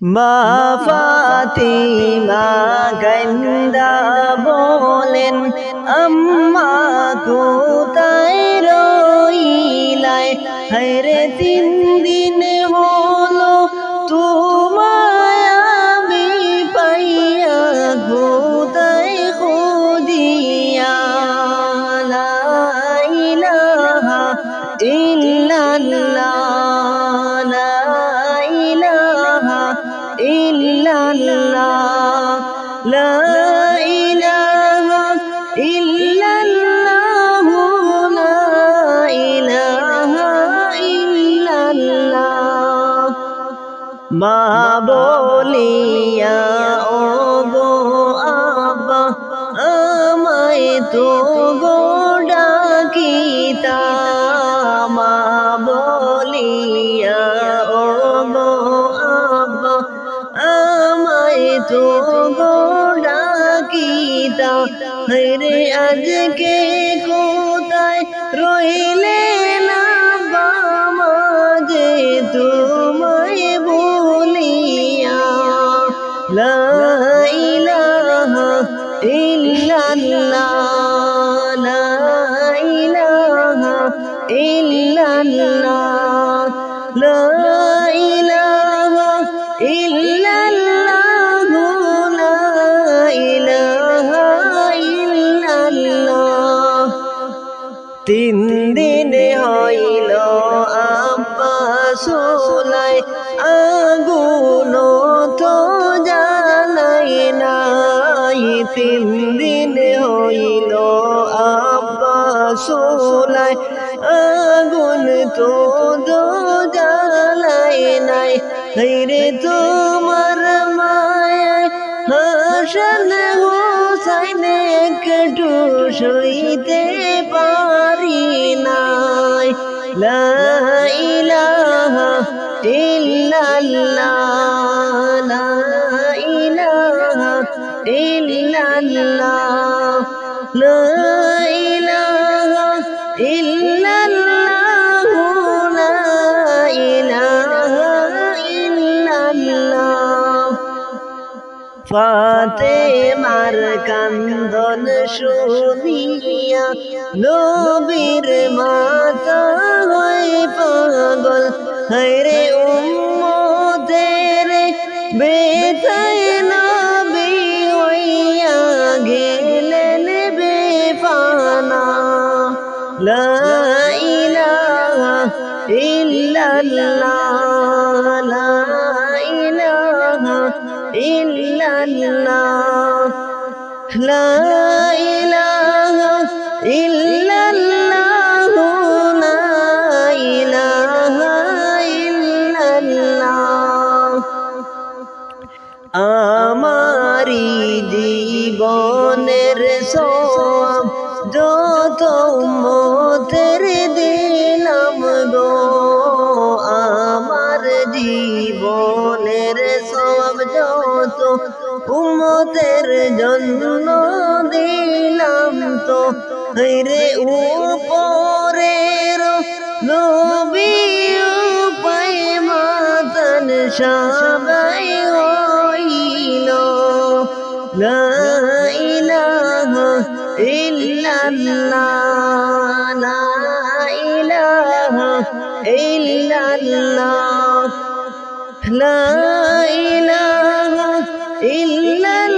মা ফাতিমা গন্দা বলেন আম্মা কোথায় রইলায় হরে তিন দিন মা বলিয়া, ও গো আব্বা, আমায় তো গো ডাকিতা। মা বলিয়া, ও গো আব্বা, আমায় তো গো ডাকিতা। হরে আজকে কোথায় রইলে না বামাজে তোমায় বলিয়া তিন দিন হইল আব্বা সোলাই আগুন তো জ্বালাই নাই তিন দিন হইল আব্বা সোলাই আগুন তো জ্বালাই নাই রে তোমার মায় হাসন হোসাইন একটু সইতে পারি নাই। লা ইলাহা ইল্লাল্লাহ, লা ইলাহা ইল্লাল্লাহ, লা ফাতে মার কান্দন শুনিয়া নবীর মাতা হয় পাগল। হরে উম্মতের বেতায় নবী হইয়া গেলেন বেফানা। লা ইলাহা ইল্লাল্লাহ। ইল্লাল্লাহ লা ইলাহা ইল্লাল্লাহ লা ইলাহা ইল্লাল্লাহ আমারি জীবনের সব যত মতের উমতের জন্য দিলাম তো। রে উপরের নবী উপায় মাতন সবাই হইল। লা ইলাহা ইল্লাল্লাহ, লা ইলাহা ইল্লাল্লাহ, লা ইলাহা ইল্লাল্লাহ।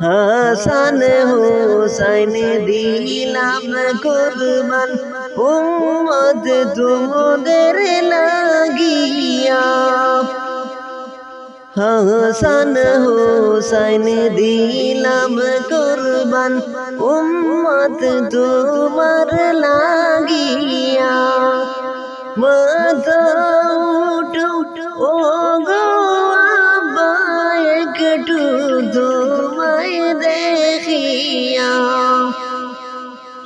হাসান হোসাইন দিলাম কুরবান। উম্মত তোমাদের লাগিয়া। হাসান হোসাইন দিলাম কুরবান। উম্মত তোমার লাগিয়া। মাথা উঠো ও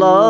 love.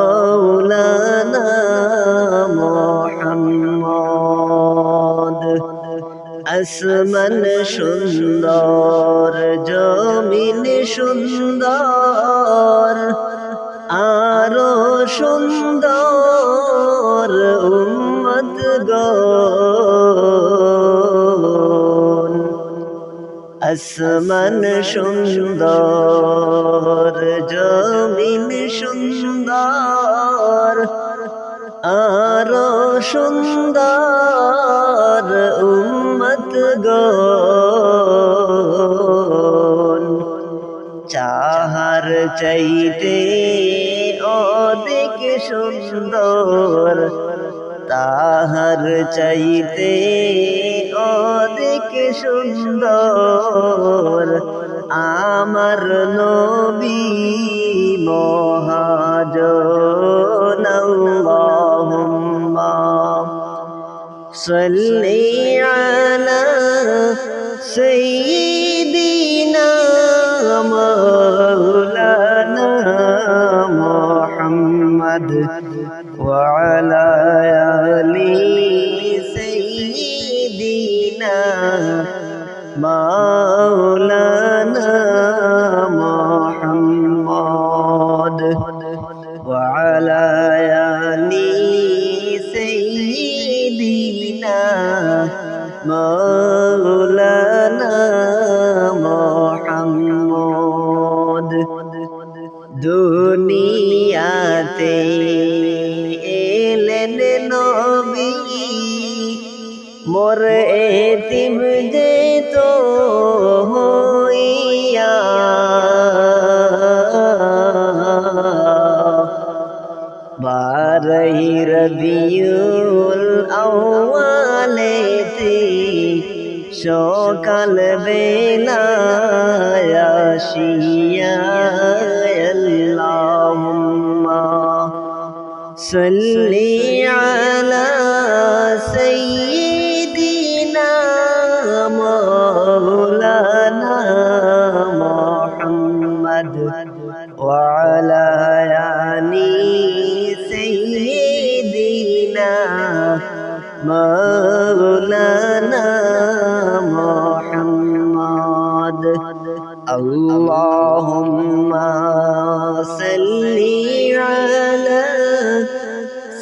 আসমান সুন্দর জমিন সুন্দর আরও সুন্দর উম্মত গণ। আসমান সুন্দর জমিন সুন্দর আরও সুন্দর গণ চাহার চাইতে অধিক সুন্দর তাহার চাইতে অধিক সুন্দর। আমার নবী সাল্লি আলা سیدنا مولانا محمد দুনিয়াতে এলেন নবী। মোর এতিম যে তো হইয়া। বারই রবিউল আউয়ালেতে সকাল বেলায় আসিয়া 顺利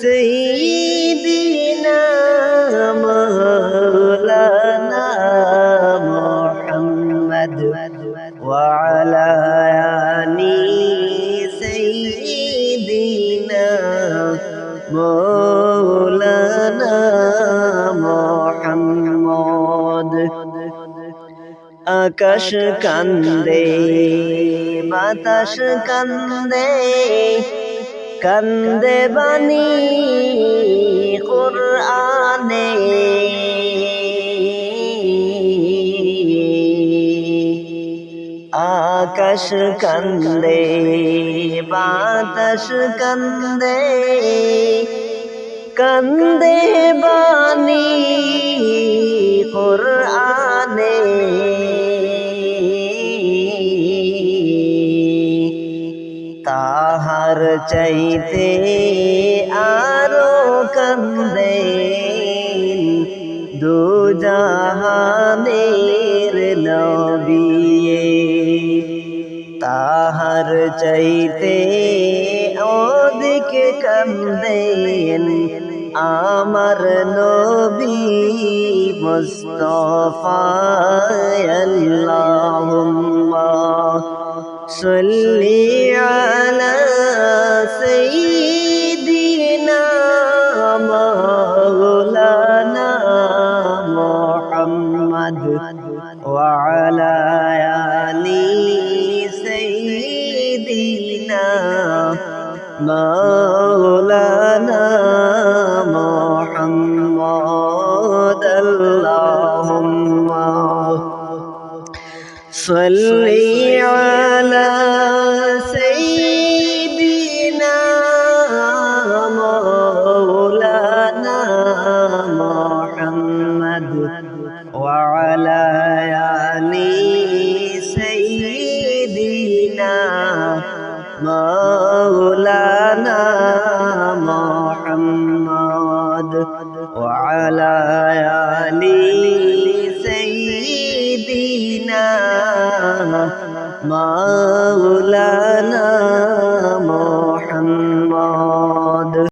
سيدنا مولانا محمد وعلى آل سيدنا مولانا محمد আকাশ কান্দে বাতাস কান্দে কান্দে বাণী কোরআনে। আকাশ কান্দে বাতাস কান্দে কান্দে বাণী কোরআনে। তাহার চাইতে আরও কান্দে দু জাহানের নবিয়ে, তাহার চাইতে অধিক কান্দেন আমার নবী মুস্তফা আল্লাহুম্মা صلي على سيدنا مولانا محمد وعلى آل سيدنا مولانا محمد. اللهم صلي على سيدنا